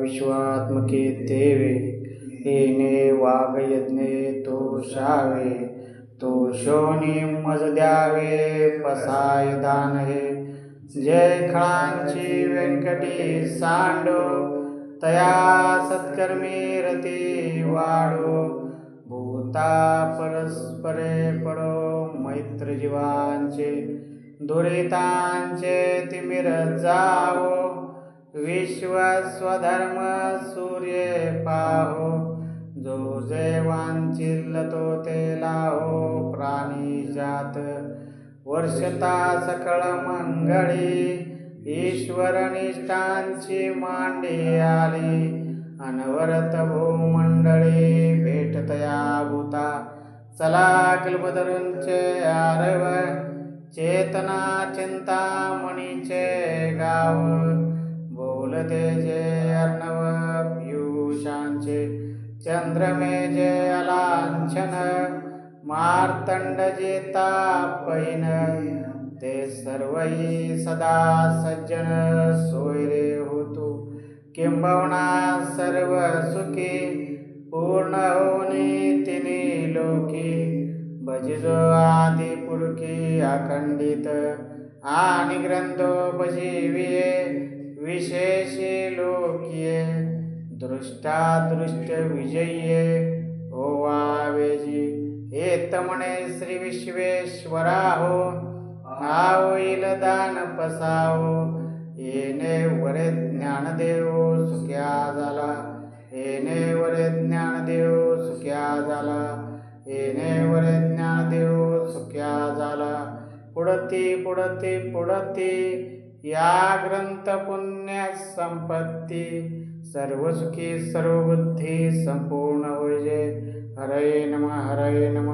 विश्वात्मके देवे येणे वाघयज्ञे तो शावे मज द्यावे पसाय दान हे जय खळांची व्यंकटी सांडो तया सत्कर्मी रती वाढो. भूता परस्परे पडो मैत्र जीवांचे दुरितांचे तिमिर जावो. विश्व स्वधर्म सूर्य पाहो जो जे वांचिल तो ते लाहो प्राणी जात वर्षता सकळ मंगळी ईश्वर निष्ठांची मांडी आली अनवरत भूमंडळी भेटतया भूता चला कल्पतरूंचे आरव चेतना चिंता मणीचे गाव तेजे जे अर्णव पियुषांचे. चंद्रमे जे अलांछन मार्तंड जे पैन ते सर्वही सदा सज्जन सोयरे होतो. किंबवना सर्व सुखी पूर्ण होनी तिने लोकी. भजिजो आदिपुरकी अखंडित आणि ग्रंथोपजीविये विशेषे लोकिये दृष्टादृष्ट विजयी ओवावेजी हेत म्हणे श्री विश्वेश्वराहो होईल दान पसावो येणे वरे ज्ञानदेव सुख्या झाला येणे वरे ज्ञानदेव सुख्या झाला येणे वरे ज्ञानदेव सुख्या झाला पुढती पुढती पुढती या ग्रंथ पुण्य संपत्ती सर्व सुखी सर्व बुद्धी संपूर्ण होईजे हरे नम हरे नम